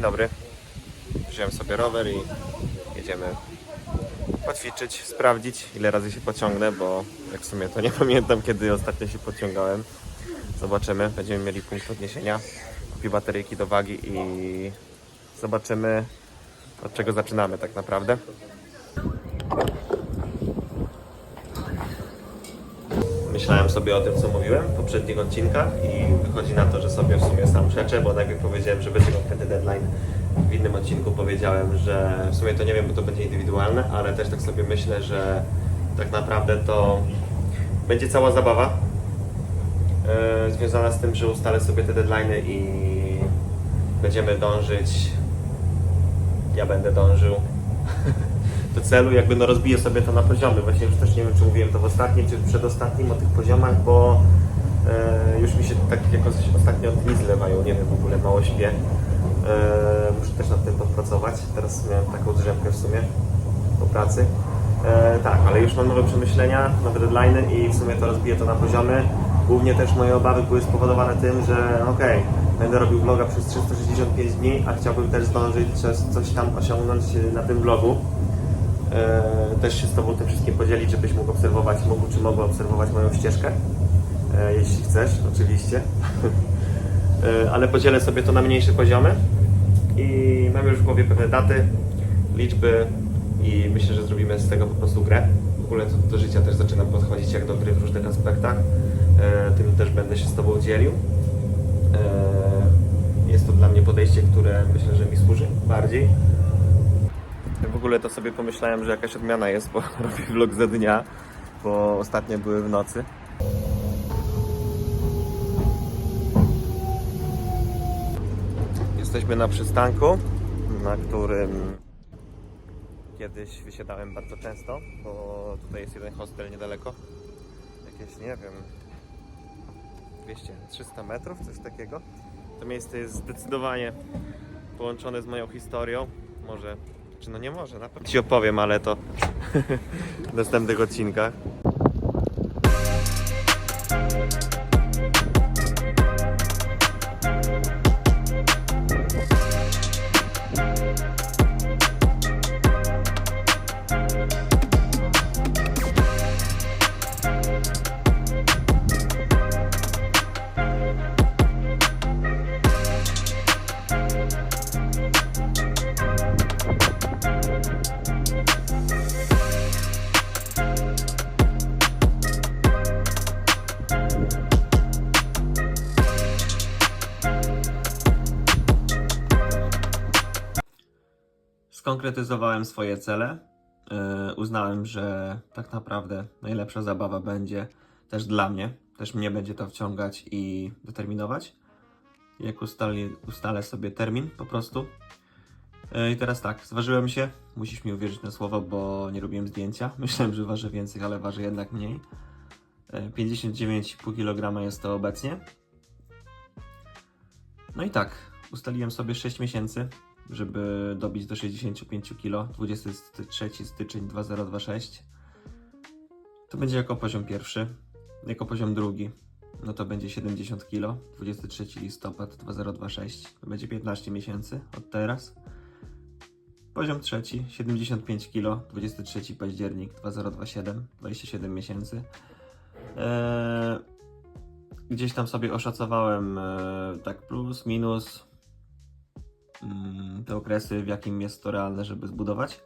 Dzień dobry. Wziąłem sobie rower i jedziemy poćwiczyć, sprawdzić ile razy się pociągnę, bo jak w sumie to nie pamiętam kiedy ostatnio się pociągałem. Zobaczymy, będziemy mieli punkt odniesienia. Kupię bateryjki do wagi i zobaczymy od czego zaczynamy tak naprawdę. Myślałem sobie o tym, co mówiłem w poprzednich odcinkach i wychodzi na to, że sobie w sumie sam przeczę, bo najpierw powiedziałem, że będzie konkretny deadline. W innym odcinku powiedziałem, że w sumie to nie wiem, bo to będzie indywidualne, ale też tak sobie myślę, że tak naprawdę to będzie cała zabawa e, związana z tym, że ustalę sobie te deadlines i będziemy dążyć. Ja będę dążył do celu, jakby no rozbiję sobie to na poziomy. Właśnie już też nie wiem, czy mówiłem to w ostatnim, czy przedostatnim o tych poziomach, bo e, już mi się tak jakoś ostatnio dni zlewają, nie wiem, w ogóle mało śpię. E, muszę też nad tym podpracować. Teraz miałem taką drzemkę w sumie po pracy. E, tak, ale już mam nowe przemyślenia, nowe deadlines i w sumie to rozbiję to na poziomy. Głównie też moje obawy były spowodowane tym, że okej, będę robił vloga przez 365 dni, a chciałbym też zdążyć coś, coś tam osiągnąć e, na tym vlogu. E, też się z Tobą tym wszystkim podzielić, żebyś mógł obserwować, mógł czy mogła obserwować moją ścieżkę, e, jeśli chcesz, oczywiście. E, Ale podzielę sobie to na mniejsze poziomy i mam już w głowie pewne daty, liczby i myślę, że zrobimy z tego po prostu grę. W ogóle do życia też zaczynam podchodzić jak do gry w różnych aspektach. Tym też będę się z Tobą dzielił. Jest to dla mnie podejście, które myślę, że mi służy bardziej. W ogóle to sobie pomyślałem, że jakaś odmiana jest, bo robię vlog za dnia, bo ostatnie były w nocy. Jesteśmy na przystanku, na którym kiedyś wysiadałem bardzo często, bo tutaj jest jeden hostel niedaleko. Jakieś, nie wiem, 200-300 metrów, coś takiego. To miejsce jest zdecydowanie połączone z moją historią. Może, czy no nie może, na pewno Ci opowiem, ale to w następnych odcinkach. Skonkretyzowałem swoje cele. Yy, uznałem, że tak naprawdę najlepsza zabawa będzie też dla mnie. Też mnie będzie to wciągać i determinować. Jak ustali, ustalę sobie termin po prostu. Yy, I teraz tak, zważyłem się. Musisz mi uwierzyć na słowo, bo nie robiłem zdjęcia. Myślałem, że ważę więcej, ale ważę jednak mniej. Yy, 59,5 kg jest to obecnie. No i tak, ustaliłem sobie 6 miesięcy, żeby dobić do 65 kg. 23 styczeń 2026. To będzie jako poziom pierwszy. Jako poziom drugi, no to będzie 70 kg. 23 listopad 2026. To będzie 15 miesięcy od teraz. Poziom trzeci, 75 kg. 23 październik 2027. 27 miesięcy. Eee, gdzieś tam sobie oszacowałem e, tak plus, minus te okresy, w jakim jest to realne, żeby zbudować.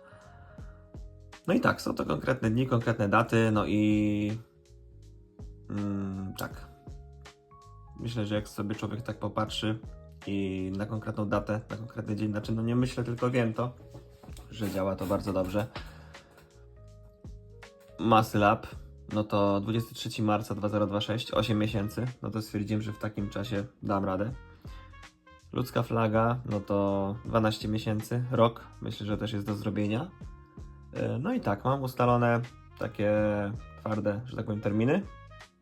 No i tak, są to konkretne dni, konkretne daty, no i mm, tak. Myślę, że jak sobie człowiek tak popatrzy i na konkretną datę, na konkretny dzień, znaczy no nie myślę, tylko wiem to, że działa to bardzo dobrze. Muscle Lab, no to 23 marca 2026, 8 miesięcy, no to stwierdziłem, że w takim czasie dam radę. Ludzka flaga, no to 12 miesięcy, rok, myślę, że też jest do zrobienia. E, No i tak, mam ustalone takie twarde, że tak powiem, terminy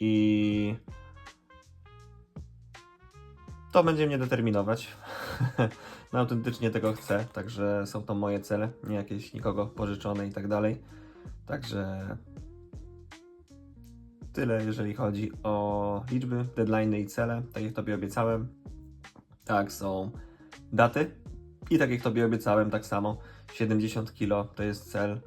i to będzie mnie determinować. no autentycznie tego chcę, także są to moje cele, nie jakieś nikogo pożyczone i tak dalej. Także tyle, jeżeli chodzi o liczby, deadline i cele. Tak jak Tobie obiecałem. Tak, są daty I tak jak Tobie obiecałem, tak samo 70 kg to jest cel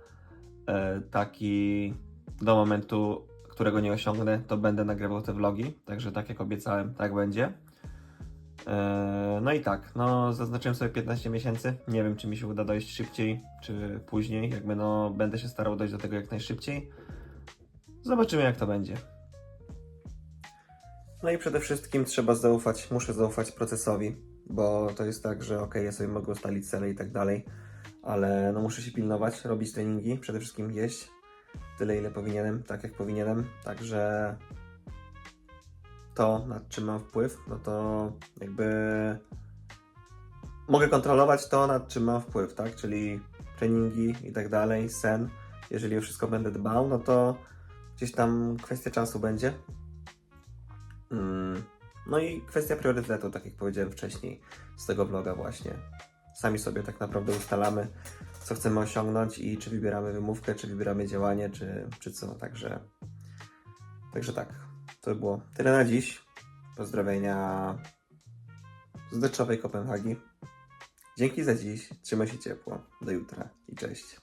e, taki do momentu, którego nie osiągnę, to będę nagrywał te vlogi, także tak jak obiecałem, tak będzie. E, No i tak, no zaznaczyłem sobie 15 miesięcy. Nie wiem, czy mi się uda dojść szybciej, czy później. Jakby no, będę się starał dojść do tego jak najszybciej. Zobaczymy, jak to będzie. No i przede wszystkim trzeba zaufać, muszę zaufać procesowi, bo to jest tak, że ok, ja sobie mogę ustalić cele i tak dalej, ale no muszę się pilnować, robić treningi, przede wszystkim jeść. Tyle, ile powinienem, tak jak powinienem, także to, nad czym mam wpływ, no to jakby mogę kontrolować to, nad czym mam wpływ, tak, czyli treningi i tak dalej, sen, jeżeli o wszystko będę dbał, no to gdzieś tam kwestia czasu będzie, No i kwestia priorytetu, tak jak powiedziałem wcześniej z tego vloga właśnie. Sami sobie tak naprawdę ustalamy, co chcemy osiągnąć i czy wybieramy wymówkę, czy wybieramy działanie, czy, czy co. Także, także tak, to by było tyle na dziś. Pozdrowienia z deszczowej Kopenhagi. Dzięki za dziś, trzymaj się ciepło. Do jutra i cześć.